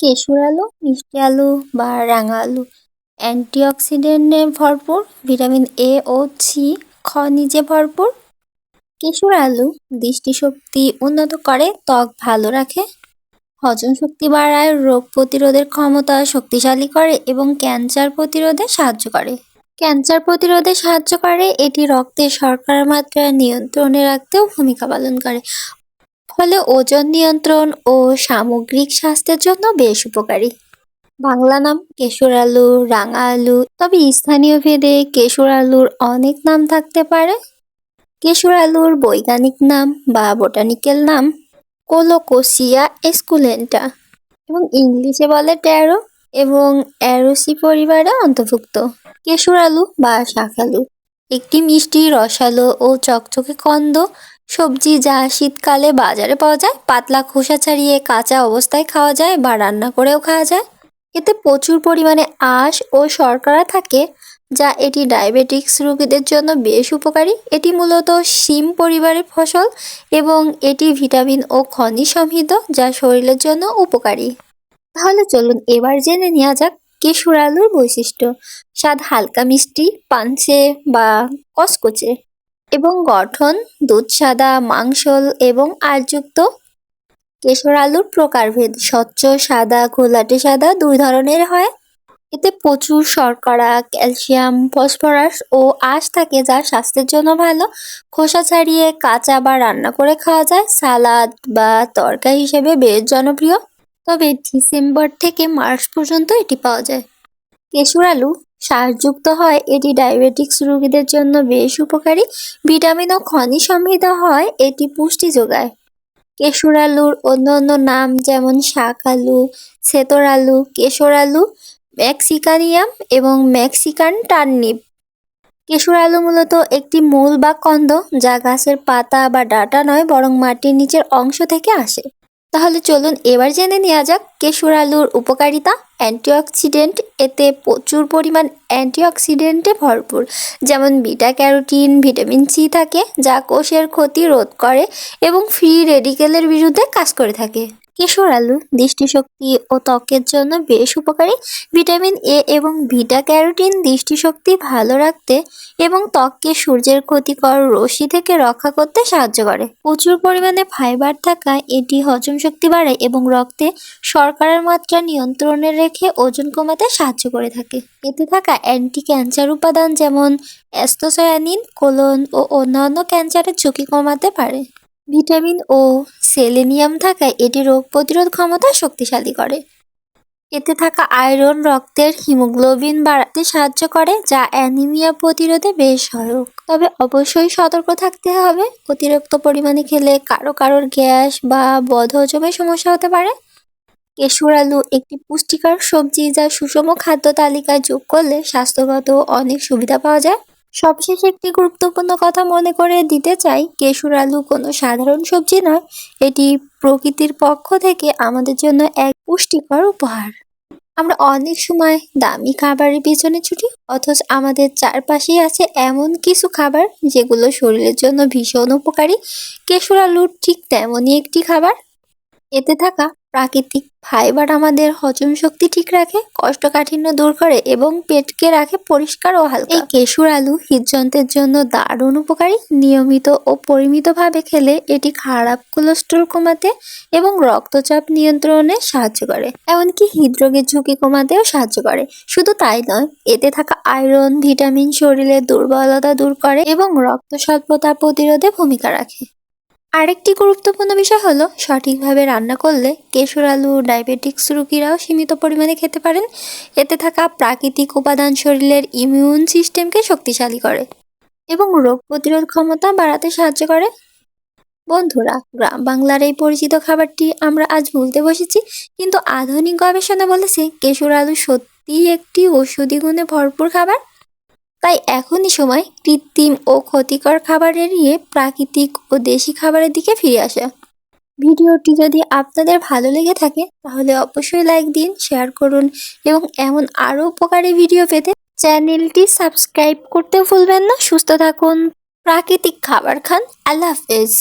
কেশর আলু, মিষ্টি আলু বা রাঙা আলু। অ্যান্টিঅক্সিডেন্টে ভরপুর, ভিটামিন এ ও সি খনিজে ভরপুর। কেশর আলু, দৃষ্টিশক্তি উন্নত করে, ত্বক ভালো রাখে। হজম শক্তি বাড়ায়, রোগ প্রতিরোধের ক্ষমতা শক্তিশালী করে এবং ক্যান্সার প্রতিরোধে সাহায্য করে। ক্যান্সার প্রতিরোধে সাহায্য করে, এটি রক্তে শর্করার মাত্রা নিয়ন্ত্রণে রাখতেও ভূমিকা পালন করে। ফলে ওজন নিয়ন্ত্রণ ও সামগ্রিক স্বাস্থ্যের জন্য বেশ উপকারী। বাংলা নাম কেশর আলু, রাঙা আলু, তবে স্থানীয় ভেদে কেশর আলুর অনেক নাম থাকতে পারে। কেশর আলুর বৈজ্ঞানিক নাম বা বোটানিক্যাল নাম কোলোকোসিয়া এসকুলেন্টা এবং ইংলিশে বলে ট্যারো এবং অ্যারোসি পরিবারে অন্তর্ভুক্ত। কেশর আলু বা শাক আলু একটি মিষ্টি, রসালো ও চকচকে কন্দ সবজি যা শীতকালে বাজারে পাওয়া যায়, পাতলা খোসা ছাড়িয়ে কাঁচা অবস্থায় খাওয়া যায় বা রান্না করেও খাওয়া যায়। এতে প্রচুর পরিমাণে আঁশ ও শর্করা থাকে, যা এটি ডায়াবেটিক্স রোগীদের জন্য বেশ উপকারী। এটি মূলত শিম পরিবারের ফসল এবং এটি ভিটামিন ও খনিজ সমৃদ্ধ, যা শরীরের জন্য উপকারী। তাহলে চলুন এবার জেনে নেওয়া যাক কেশুর আলুর বৈশিষ্ট্য। স্বাদ হালকা মিষ্টি, পানসে বা কচকচে। এবং গঠন, দুধ সাদা, মাংসল এবং আরযুক্ত কেশর আলুর প্রকারভেদ স্বচ্ছ, সাদা, ঘোলাটে সাদা দুই ধরনের হয়। এতে প্রচুর শর্করা, ক্যালসিয়াম, ফসফরাস ও আঁশ থাকে যা স্বাস্থ্যের জন্য ভালো। খোসা ছাড়িয়ে কাঁচা বা রান্না করে খাওয়া যায়। সালাদ বা তরকা হিসেবে বেশ জনপ্রিয়। তবে ডিসেম্বর থেকে মার্চ পর্যন্ত এটি পাওয়া যায়। কেশুর আলু সারযুক্ত হয়। এটি ডায়াবেটিক্স রোগীদের জন্য বেশ উপকারী। ভিটামিন ও খনিজ সমৃদ্ধ হয়। এটি পুষ্টি যোগায়। কেশুর আলুর অন্য অন্য নাম যেমন শাক আলু সেতর আলু, কেশর আলু ম্যাক্সিকানিয়াম এবং ম্যাক্সিকান টার্নিপ। কেশুর আলু মূলত একটি মূল বা কন্দ যা গাছের পাতা বা ডাটা নয়, বরং মাটির নিচের অংশ থেকে আসে। তাহলে চলুন এবার জেনে নেওয়া যাক কেশর আলুর উপকারিতা। অ্যান্টিঅক্সিডেন্ট এতে প্রচুর পরিমাণ অ্যান্টিঅক্সিডেন্টে ভরপুর, যেমন বিটা ক্যারোটিন, ভিটামিন সি থাকে, যা কোষের ক্ষতি রোধ করে এবং ফ্রি রেডিকেলের বিরুদ্ধে কাজ করে থাকে। কেশর আলু, দৃষ্টিশক্তি ও ত্বকের জন্য বেশ উপকারী। ভিটামিন এ এবং ভিটা ক্যারোটিন দৃষ্টিশক্তি ভালো রাখতে এবং ত্বককে সূর্যের ক্ষতিকর রশ্মি থেকে রক্ষা করতে সাহায্য করে। প্রচুর পরিমাণে ফাইবার থাকায় এটি হজম শক্তি বাড়ায় এবং রক্তে শর্করার মাত্রা নিয়ন্ত্রণে রেখে ওজন কমাতে সাহায্য করে থাকে। এতে থাকা অ্যান্টি ক্যান্সার উপাদান যেমন অ্যাস্তোসায়ানিন কোলন ও অন্যান্য ক্যান্সারের ঝুঁকি কমাতে পারে। ভিটামিন ও সেলেনিয়াম থাকায় এটি রোগ প্রতিরোধ ক্ষমতা শক্তিশালী করে। এতে থাকা আয়রন, রক্তের হিমোগ্লোবিন বাড়াতে সাহায্য করে, যা অ্যানিমিয়া প্রতিরোধে বেশ সহায়ক। তবে অবশ্যই সতর্ক থাকতে হবে। অতিরিক্ত পরিমাণে খেলে কারও কারোর গ্যাস বা বদহজমের সমস্যা হতে পারে। কেশুর আলু, একটি পুষ্টিকর সবজি যা সুষম খাদ্য তালিকায় যোগ করলে স্বাস্থ্যগত অনেক সুবিধা পাওয়া যায়। সবশেষে একটি গুরুত্বপূর্ণ কথা মনে করে দিতে চাই, কেশুর আলু কোনো সাধারণ সবজি নয়। এটি প্রকৃতির পক্ষ থেকে আমাদের জন্য এক পুষ্টিকর উপহার। আমরা অনেক সময় দামি খাবারের পিছনে ছুটি, অথচ আমাদের চারপাশেই আছে এমন কিছু খাবার যেগুলো শরীরের জন্য ভীষণ উপকারী। কেশুর আলু ঠিক তেমনই একটি খাবার। এতে থাকা প্রাকৃতিক ফাইবার আমাদের হজম শক্তি ঠিক রাখে, কষ্টকাঠিন্য দূর করে এবং পেটকে রাখে পরিষ্কার ও হালকা। এই কেশুর আলু হৃদযন্ত্রের জন্য দারুণ উপকারী। নিয়মিত ও পরিমিতভাবে খেলে এটি খারাপ কোলেস্ট্রল কমাতে এবং রক্তচাপ নিয়ন্ত্রণে সাহায্য করে, এমনকি হৃদরোগের ঝুঁকি কমাতেও সাহায্য করে। শুধু তাই নয়, এতে থাকা আয়রন, ভিটামিন, শরীরের দুর্বলতা দূর করে এবং রক্ত স্বল্পতা প্রতিরোধে ভূমিকা রাখে। আরেকটি গুরুত্বপূর্ণ বিষয় হলো, সঠিকভাবে রান্না করলে কেশর আলু, ডায়াবেটিক্স রোগীরাও সীমিত পরিমাণে খেতে পারেন। এতে থাকা প্রাকৃতিক উপাদান শরীরের ইমিউন সিস্টেমকে শক্তিশালী করে এবং রোগ প্রতিরোধ ক্ষমতা বাড়াতে সাহায্য করে। বন্ধুরা, গ্রাম বাংলার এই পরিচিত খাবারটি আমরা আজ ভুলতে বসেছি, কিন্তু আধুনিক গবেষণা বলেছে কেশর আলু সত্যিই একটি ঔষধি গুণে ভরপুর খাবার। তাই এখনই সময় কৃত্রিম ও ক্ষতিকর খাবার এড়িয়ে প্রাকৃতিক ও দেশি খাবারের দিকে ফিরে আসা। ভিডিওটি যদি আপনাদের ভালো লেগে থাকে, তাহলে অবশ্যই লাইক দিন, শেয়ার করুন এবং এমন আরও উপকারী ভিডিও পেতে চ্যানেলটি সাবস্ক্রাইব করতে ভুলবেন না। সুস্থ থাকুন। প্রাকৃতিক খাবার খান। আল্লাহ হাফেজ।